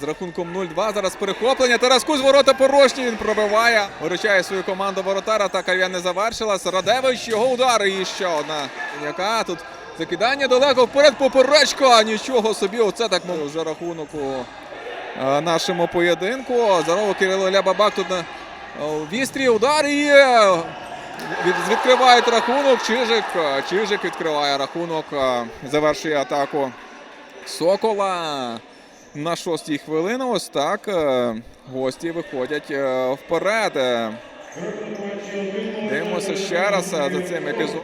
З рахунком 0-2. Зараз перехоплення. Тарас Кузь, ворота порожні. Він пробиває. Виручає свою команду воротар. Атака я не завершилась. Радевич, його удар. І ще одна. Яка тут закидання далеко вперед. Поперечка. Нічого собі. Оце так ми вже рахунок у е, нашому поєдинку. Здорово, Кирило Лябабак тут на вістрі. Удар і е, відкривають рахунок. Чижик. Е, Чижик відкриває рахунок. е, Завершує атаку Сокола. На шостій хвилині ось так е, гості виходять вперед. Дивимося ще раз за цим епізодом.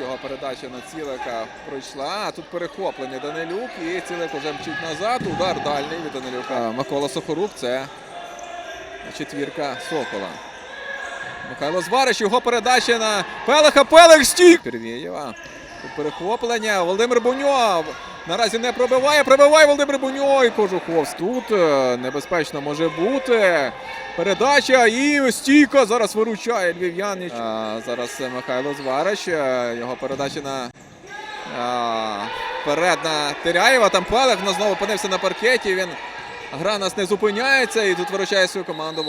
Його передача на цілика пройшла. Тут перехоплення Данилюк і цілик уже мчить назад. Удар дальній від Данилюка. Микола Сохорук це четвірка Сокола. Михайло Зварич, його передача на Пелеха. Пелех стік! Перевієва. Перехоплення. Володимир Буньов. Наразі не пробиває. Пробиває Володимир Буньов. І Кожуховс тут. е, Небезпечно може бути. Передача і стійка. Зараз виручає львів'ян. А, зараз е, Михайло Зварич. е, Його передача на. А, вперед на Теряєва. Там Пелех но знову опинився на паркеті. Він гра нас не зупиняється. І тут виручає свою команду.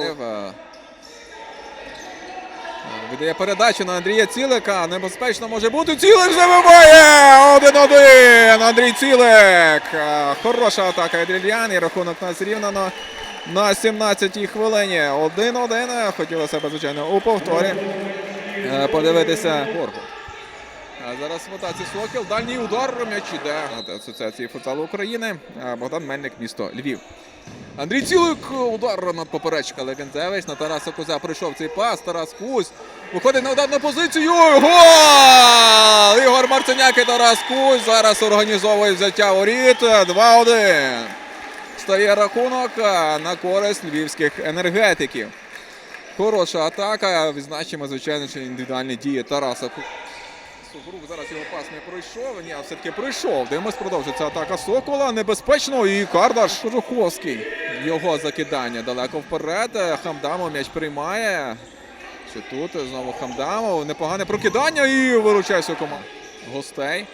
Видає передачу на Андрія Цілика. Небезпечно може бути. Цілик забиває! Один-один! Андрій Цілик! Хороша атака від Лільян. І рахунок у нас рівнано на 17-й хвилині. Один-один. Хотілося б, звичайно, у повторі е, подивитися Боргу. А зараз в атаці Сокіл. Дальній удар. М'яч іде від Асоціації футзалу України. Богдан Мельник, місто Львів. Андрій Цілик, удар над поперечка Легензевич. На Тараса Кузя прийшов цей пас. Тарас Кузь виходить на ударну позицію. Гол! Ігор Марценяк і Тарас Кузь зараз організовує взяття воріт. 2-1. Стає рахунок на користь львівських енергетиків. Хороша атака. Відзначимо, звичайно, що індивідуальні дії Тараса. Сухорук зараз його пас не пройшов. Ні, а все-таки пройшов. Дивимось, продовжується атака Сокола. Небезпечно. І Кардаш Жуховський. Його закидання далеко вперед. Хамдамов м'яч приймає. Що тут знову Хамдамов. Непогане прокидання і виручає свою. Гостей.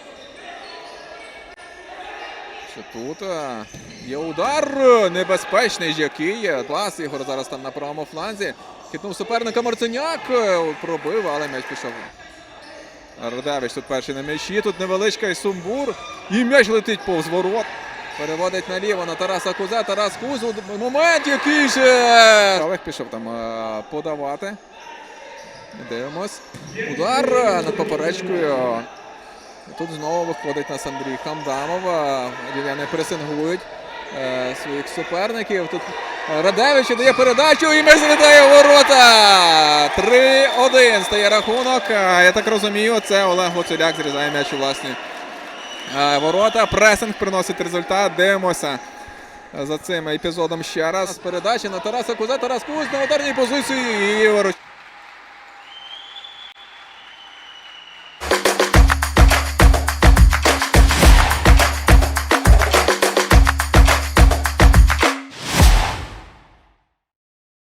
Що тут е, є удар небезпечний, який. Клас Ігор зараз там на правому фланзі. Хитнув суперника Марценяк. е, Пробив, але м'яч пішов. Радевич тут перший на м'ячі. Тут невеличкий сумбур. І м'яч летить повз ворот. Переводить наліво на Тараса Куза. Тарас Кузу. Момент який же. Олег пішов там е, подавати. Дивимось. Удар е, над поперечкою. Тут знову виходить нас Андрій Хамдамов. Е, Львів'яни пресингують своїх суперників. Тут Радевич дає передачу і м'яч залітає ворота. 3-1 стає рахунок. Я так розумію, це Олег Гуцуляк зрізає м'яч у власні ворота. Пресинг приносить результат. Дивимося за цим епізодом ще раз. Передача на Тараса Куза. Тарас Куз на ударній позиції і